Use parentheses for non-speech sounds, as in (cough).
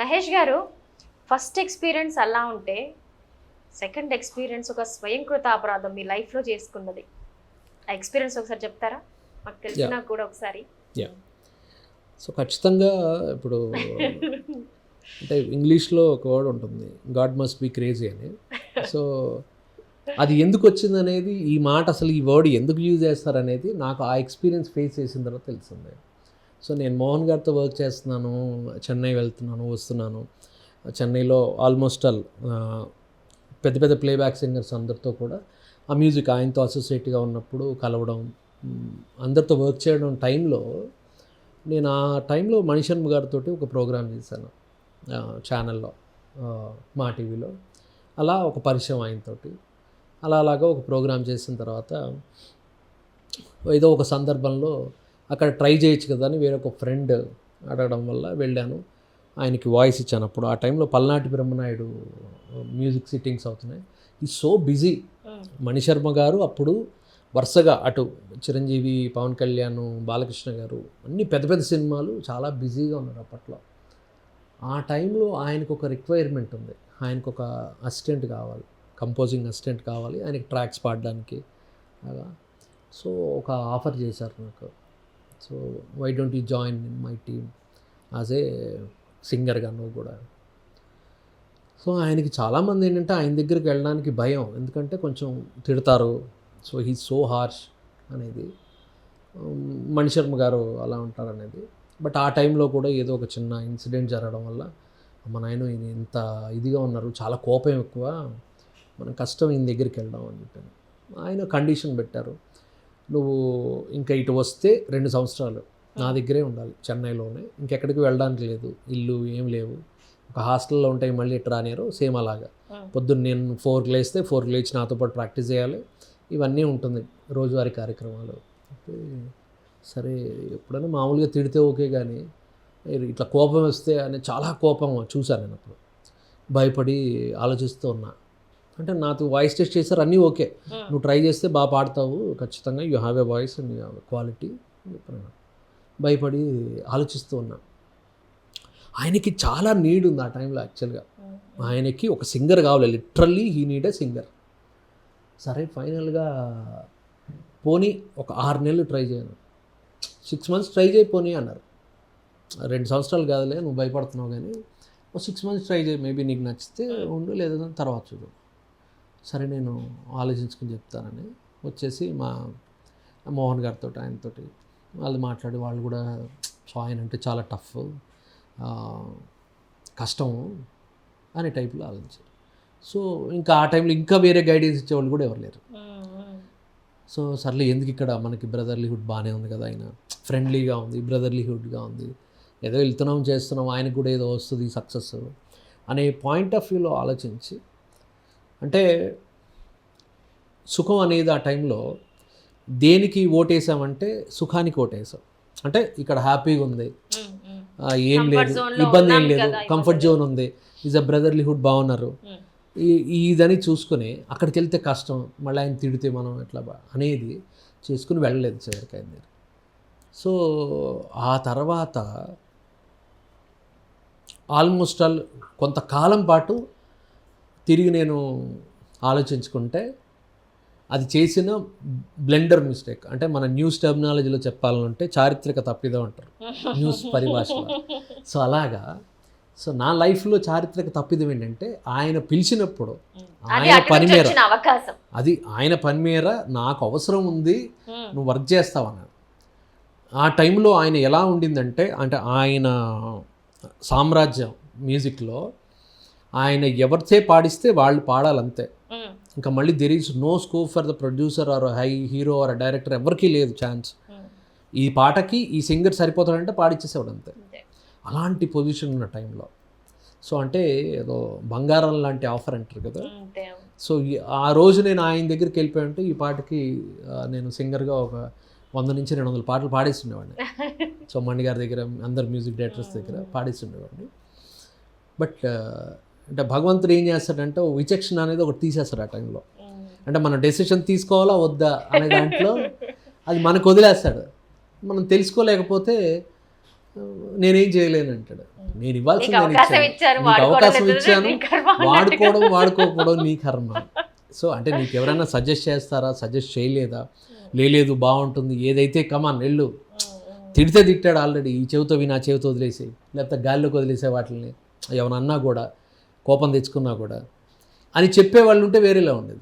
మహేష్ గారు first experience అలా ఉంటే సెకండ్ ఎక్స్పీరియన్స్ ఒక స్వయంకృత అపరాధం మీ లైఫ్లో చేసుకున్నది. ఆ ఎక్స్పీరియన్స్ ఒకసారి చెప్తారా? మాకు తెలిసినా కూడా ఒకసారి. సో ఖచ్చితంగా ఇప్పుడు అంటే ఇంగ్లీష్లో ఒక వర్డ్ ఉంటుంది. గాడ్ మస్ట్ బి క్రేజీ అని. సో అది ఎందుకు వచ్చింది అనేది ఈ మాట అసలు ఈ వర్డ్ ఎందుకు యూజ్ చేస్తారనేది నాకు ఆ ఎక్స్పీరియన్స్ ఫేస్ చేసిన తర్వాత తెలిసింది. సో నేను మోహన్ గారితో వర్క్ చేస్తున్నాను చెన్నై వెళ్తున్నాను వస్తున్నాను. చెన్నైలో ఆల్మోస్ట్ ఆల్ పెద్ద పెద్ద ప్లేబ్యాక్ సింగర్స్ అందరితో కూడా ఆ మ్యూజిక్ ఆయనతో అసోసియేట్గా ఉన్నప్పుడు కలవడం అందరితో వర్క్ చేయడం టైంలో నేను ఆ టైంలో మణిశర్మ గారితో ఒక ప్రోగ్రామ్ చేశాను ఛానల్లో మా టీవీలో. అలా ఒక పరిచయం ఆయనతోటి. అలా అలాగా ఒక ప్రోగ్రామ్ చేసిన తర్వాత ఏదో ఒక సందర్భంలో అక్కడ ట్రై చేయొచ్చు కదా అని వేరొక ఫ్రెండ్ అడగడం వల్ల వెళ్ళాను. ఆయనకి వాయిస్ ఇచ్చాను అప్పుడు ఆ టైంలో పల్నాటి బ్రహ్మనాయుడు మ్యూజిక్ సిట్టింగ్స్ అవుతున్నాయి. ఈ సో బిజీ మణిశర్మ గారు అప్పుడు వరుసగా అటు చిరంజీవి పవన్ కళ్యాణ్ బాలకృష్ణ గారు అన్ని పెద్ద పెద్ద సినిమాలు చాలా బిజీగా ఉన్నారు అప్పట్లో. ఆ టైంలో ఆయనకు ఒక రిక్వైర్మెంట్ ఉంది. ఆయనకు ఒక అసిస్టెంట్ కావాలి. కంపోజింగ్ అసిస్టెంట్ కావాలి. ఆయనకి ట్రాక్స్ పాడడానికి. అలా. సో ఒక ఆఫర్ చేశారు నాకు. So why don't you join in my team as a సింగర్గా నువ్వు కూడా? సో ఆయనకి చాలామంది ఏంటంటే ఆయన దగ్గరికి వెళ్ళడానికి భయం. ఎందుకంటే కొంచెం తిడతారు. సో హీ సో హార్ష్ అనేది. Um, మణిశర్మ గారు అలా ఉంటారు అనేది బట్ ఆ టైంలో కూడా ఏదో ఒక చిన్న ఇన్సిడెంట్ జరగడం వల్ల మన ఆయన ఈయన ఇంత ఇదిగా ఉన్నారు. చాలా కోపం ఎక్కువ. మనం కష్టం ఈయన దగ్గరికి వెళ్దాం అని చెప్పాను. ఆయన కండిషన్ పెట్టారు. నువ్వు ఇంకా ఇటు వస్తే రెండు సంవత్సరాలు నా దగ్గరే ఉండాలి చెన్నైలోనే. ఇంకెక్కడికి వెళ్ళడానికి లేదు. ఇల్లు ఏం లేవు. ఒక హాస్టల్లో ఉంటాయి మళ్ళీ ఇటు రానియరు. సేమ్ అలాగా. పొద్దున్న నేను ఫోర్కి లేస్తే ఫోర్కి లేచి నాతో పాటు ప్రాక్టీస్ చేయాలి. ఇవన్నీ ఉంటుంది రోజువారీ కార్యక్రమాలు. అంటే సరే ఎప్పుడైనా మామూలుగా తిడితే ఓకే కానీ ఇట్లా కోపం వస్తే అని చాలా కోపం చూశాను నేను అప్పుడు. భయపడి ఆలోచిస్తూ ఉన్నా. అంటే నాతో వాయిస్ టెస్ట్ చేశారు అన్నీ ఓకే. నువ్వు ట్రై చేస్తే బాగా పాడతావు ఖచ్చితంగా you have a voice and you have quality. చెప్పాను భయపడి ఆలోచిస్తూ ఉన్నా. ఆయనకి చాలా నీడ్ ఉంది ఆ టైంలో యాక్చువల్గా. ఆయనకి ఒక సింగర్ కావాలి literally he need a singer. సరే ఫైనల్గా పోనీ ఒక ఆరు నెలలు ట్రై చేయను. సిక్స్ మంత్స్ ట్రై చేయి పోనీ అన్నారు. రెండు సంవత్సరాలు కాదులే నువ్వు భయపడుతున్నావు కానీ ఒక సిక్స్ మంత్స్ ట్రై చేయి మేబీ నీకు నచ్చితే ఉండు లేదా తర్వాత చూడు సరే నేను ఆలోచించుకుని చెప్తానని వచ్చేసి మా మోహన్ గారితో ఆయనతోటి వాళ్ళు మాట్లాడి వాళ్ళు కూడా సో ఆయన అంటే చాలా టఫ్ కష్టం అనే టైప్లో ఆలోచించారు. సో ఇంకా ఆ టైంలో ఇంకా వేరే గైడెన్స్ ఇచ్చేవాళ్ళు కూడా ఎవరు లేరు. సో సర్లే ఎందుకు ఇక్కడ మనకి బ్రదర్లీహుడ్ బాగానే ఉంది కదా ఆయన. ఫ్రెండ్లీగా ఉంది బ్రదర్లీహుడ్గా ఉంది. ఏదో వెళ్తున్నాం చేస్తున్నాం ఆయనకు కూడా ఏదో వస్తుంది సక్సెస్ అనే పాయింట్ ఆఫ్ వ్యూలో ఆలోచించి అంటే సుఖం అనేది ఆ టైంలో దేనికి ఓటేసామంటే సుఖానికి ఓటేసాం. అంటే ఇక్కడ హ్యాపీగా ఉంది. ఏం లేదు. ఇబ్బంది ఏం లేదు. కంఫర్ట్ జోన్ ఉంది. ఈజ్ అ బ్రదర్లీహుడ్ బాగున్నారు. ఈ- ఇదని చూసుకొని అక్కడికి వెళ్తే కష్టం. మళ్ళీ ఆయన తిడితే మనం ఎట్లా అనేది చేసుకుని వెళ్ళలేదు చివరికి ఆయన దగ్గర. సో ఆ తర్వాత ఆల్మోస్ట్ ఆల్ కొంతకాలం పాటు తిరిగి నేను ఆలోచించుకుంటే అది చేసిన బ్లెండర్ మిస్టేక్. అంటే మన న్యూస్ టెర్మినాలజీలో చెప్పాలంటే చారిత్రక తప్పిదం అంటారు. న్యూస్ పరిభాషలో సో అలాగా. సో నా లైఫ్లో చారిత్రక తప్పిదం ఏంటంటే ఆయన పిలిచినప్పుడు ఆయన పని మేర అది ఆయన పని మేర నాకు అవసరం ఉంది నువ్వు వర్క్ చేస్తావన్నాడు ఆ టైంలో ఆయన ఎలా ఉండిందంటే అంటే ఆయన సామ్రాజ్యం మ్యూజిక్లో ఆయన ఎవరితే పాడిస్తే వాళ్ళు పాడాలంతే. ఇంకా మళ్ళీ there is no scope for the producer or high hero or director ఎవరికీ లేదు ఛాన్స్ ఈ పాటకి ఈ సింగర్ సరిపోతాడంటే పాడిచ్చేసేవాడు అంతే. అలాంటి పొజిషన్ ఉన్న టైంలో సో అంటే ఏదో బంగారం లాంటి ఆఫర్ అంటారు కదా. సో ఆ రోజు నేను ఆయన దగ్గరికి వెళ్ళిపోయి ఉంటే ఈ పాటకి నేను సింగర్గా ఒక వంద నుంచి రెండు వందల పాటలు పాడేస్తుండేవాడిని. (laughs) సో మణి గారి దగ్గర అందరు మ్యూజిక్ డైరెక్టర్స్ దగ్గర పాడేస్తుండేవాడిని. బట్ అంటే భగవంతుడు ఏం చేస్తాడంటే ఓ విచక్షణ అనేది ఒకటి తీసేస్తాడు ఆ టైంలో. అంటే మనం డెసిషన్ తీసుకోవాలా వద్దా అనే దాంట్లో అది మనకు వదిలేస్తాడు. మనం తెలుసుకోలేకపోతే నేనేం చేయలేను అంటాడు. నేను ఇవ్వాల్సింది నేను అవకాశం ఇచ్చాను ఇచ్చారు నీకు అవకాశం వాడుకోవడం నీ వాడుకోకపోవడం నీ కర్మ. సో అంటే నీకు ఎవరైనా సజెస్ట్ చేస్తారా? సజెస్ట్ చేయలేదా? లేదు బాగుంటుంది. ఏదైతే కమాన్ వెళ్ళు. తిడితే తిట్టాడు ఆల్రెడీ. ఈ చెవితో విని ఆ చెవితో వదిలేసి లేకపోతే గాల్లోకి వదిలేసే వాటిని అన్నా కూడా కోపం తెచ్చుకున్నా కూడా. అని చెప్పే వాళ్ళు ఉంటే వేరేలా ఉండేది.